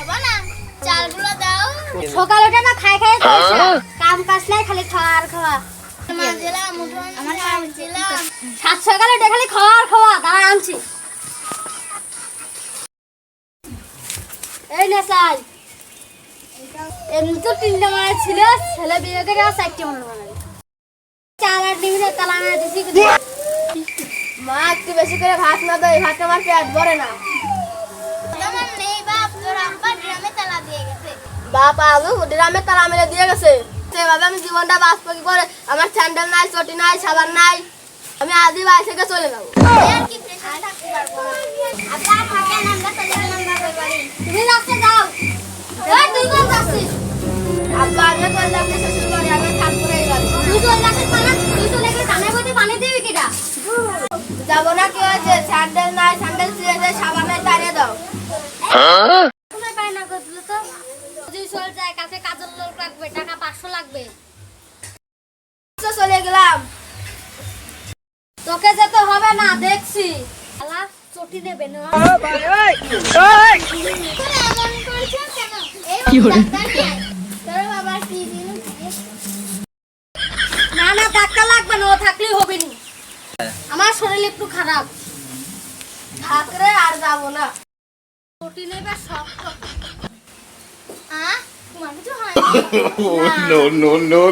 খাব না? চালগুলো দাও। সকালে ওটা না খাই খাই কাম কাজ নাই খালি খাওয়া। আর খাওয়া মাঝেলাম উঠোন আমার মাঝেলাম সাত সকালে ওটা খালি খাওয়া আর খাওয়া দাঁড়া আনছি। এই নে চাল। এমনি তো তিনটা মানে ছিল ছেলে বিয়ে করে আর চারটে মনে বানাবে চাল আর ডিম তালা না দিছি। মা একটু বেশি করে ভাত না দেয় ভাত আমার পেট ভরে না। ড্রামে তালা দিয়ে গেছে। সেভাবে আমি জীবনটা বাঁচবো কি করে? আমার স্যান্ডেল নাই চটি নাই সাবান নাই। আমি আজই বাড়ি থেকে চলে যাব। তুমি যাও। তুই কোন যাচ্ছিস? আব্বা আমি শ্বশুর আমি থাকব তুই চলে যাচ্ছিস মানে? তুই চলে গেলে ধানের মধ্যে পানি দিবি কিটা যাব না কি হয়েছে? স্যান্ডেল নাই স্যান্ডেল ছিঁড়ে যায় সাবান নাই তাড়িয়ে দাও চলে যায় কাছে কাজের লোক লাগবে টাকা পাঁচশো লাগবে। চলে গেলাম। তোকে যেতে হবে না দেখছি। আলা চটি দেবে না। না। লাগবে না ও থাকলেই হবে নি। আমার শরীর একটু খারাপ। থাকরে আর যাব না। নেবে সব à, không ăn cái chỗ hai. no no no